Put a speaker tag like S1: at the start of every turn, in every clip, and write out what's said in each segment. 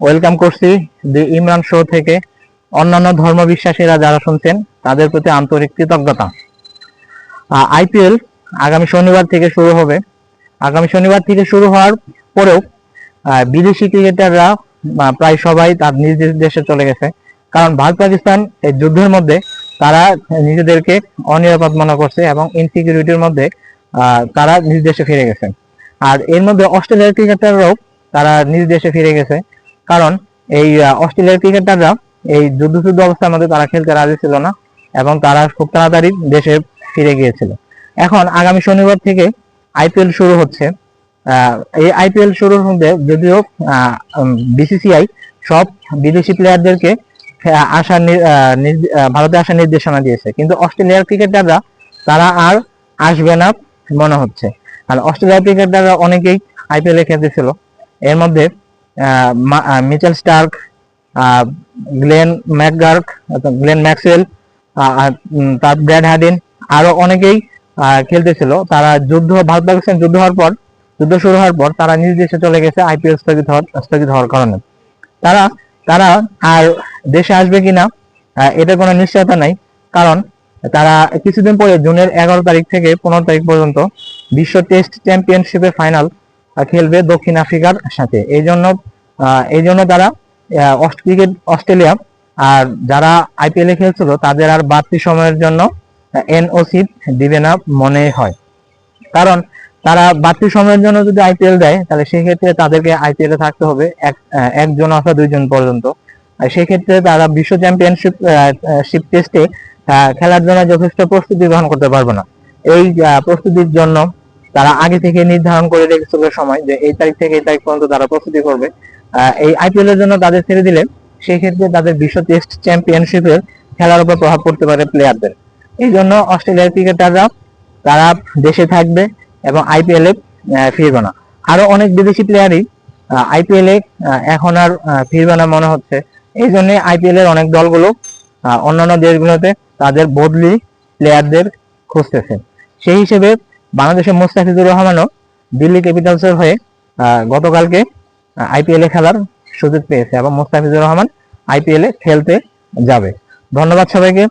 S1: Welcome করছি দি Imran show থেকে। অন্যান্য ধর্ম বিশ্বাসীরা যারা শুনছেন, তাদের প্রতি আন্তরিক কৃতজ্ঞতা। আইপিএল আগামী শনিবার থেকে শুরু হবে। আগামী শনিবার থেকে শুরু হওয়ার পরেও বিদেশি ক্রিকেটাররা প্রায় সবাই তার নিজ নিজ দেশে চলে গেছে। কারণ ভারত পাকিস্তান এই যুদ্ধের মধ্যে তারা নিজেদেরকে অনিরাপদ মনে করছে এবং ইনসিকিউরিটির মধ্যে তারা নিজ দেশে ফিরে গেছে। আর এর মধ্যে অস্ট্রেলিয়ার ক্রিকেটাররাও তারা নিজ দেশে ফিরে গেছে। কারণ এই অস্ট্রেলিয়ার ক্রিকেটাররা এই যুদ্ধ যুদ্ধ অবস্থার মধ্যে তারা খেলতে রাজি ছিল না এবং তারা খুব তাড়াতাড়ি দেশে ফিরে গিয়েছিল। এখন আগামী শনিবার থেকে আইপিএল শুরু হচ্ছে। এই আইপিএল শুরুর মধ্যে যদিও বিসিসিআই সব বিদেশি প্লেয়ারদেরকে আসার ভারতে আসার নির্দেশনা দিয়েছে। কিন্তু অস্ট্রেলিয়ার ক্রিকেটাররা, তারা আর আসবে না মনে হচ্ছে। আর অস্ট্রেলিয়ার ক্রিকেটাররা অনেকেই আইপিএল এ খেলতেছিল। এর মধ্যে Mitchell Starc Glenn McGurk Glenn um, তার ব্র্যাড হার্ডিন আরও অনেকেই খেলতেছিল। তারা যুদ্ধ ভারত পাকিস্তান যুদ্ধ হওয়ার পর যুদ্ধ শুরু হওয়ার পর তারা নিজ দেশে চলে গেছে আইপিএল স্থগিত হওয়ার স্থগিত হওয়ার কারণে। তারা তারা আর দেশে আসবে কিনা এটা কোনো নিশ্চয়তা নাই। কারণ তারা কিছুদিন পরে জুনের এগারো তারিখ থেকে পনেরো তারিখ পর্যন্ত বিশ্ব টেস্ট চ্যাম্পিয়নশিপের ফাইনাল খেলবে দক্ষিণ আফ্রিকার সাথে। এই জন্য এই জন্য তারা ক্রিকেট, অস্ট্রেলিয়া আর যারা আইপিএল এ খেলছিল তাদের আর বাড়তি সময়ের জন্য এনওসি দিবে না মনে হয়। কারণ তারা বাড়তি সময়ের জন্য যদি আইপিএল দেয়, তাহলে সেক্ষেত্রে তাদেরকে আইপিএল এ থাকতে হবে এক একজন অথবা দুইজন পর্যন্ত। সেক্ষেত্রে তারা বিশ্ব চ্যাম্পিয়নশিপ শিপ টেস্টে খেলার জন্য যথেষ্ট প্রস্তুতি গ্রহণ করতে পারবে না। এই প্রস্তুতির জন্য তারা আগে থেকে নির্ধারণ করে রেখেছিল সময় যে এই তারিখ থেকে এই তারিখ পর্যন্ত তারা প্রস্তুতি করবে। এই আইপিএল এর জন্য তাদের ছেড়ে দিলে সেক্ষেত্রে তাদের বিশ্ব টেস্ট চ্যাম্পিয়নশিপের খেলার উপর প্রভাব পড়তে পারে প্লেয়ারদের এই জন্য অস্ট্রেলিয়ার ক্রিকেটাররা, তারা দেশে থাকবে এবং আইপিএল এ ফিরবে না। আরও অনেক বিদেশি প্লেয়ারই আইপিএল এ এখন আর ফিরবে না মনে হচ্ছে। এই জন্য আইপিএল এর অনেক দলগুলো অন্যান্য দেশগুলোতে তাদের বদলি প্লেয়ারদের খুঁজতেছে। সেই হিসেবে বাংলাদেশের মোস্তাফিজুর রহমানও দিল্লি ক্যাপিটালসের হয়ে গতকালকে আইপিএল এ খেলার সুযোগ পেয়েছে এবং মোস্তাফিজুর রহমান আইপিএল এ খেলতে যাবে। ধন্যবাদ সবাইকে,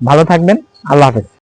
S1: ভালো থাকবেন, আল্লাহ হাফেজ।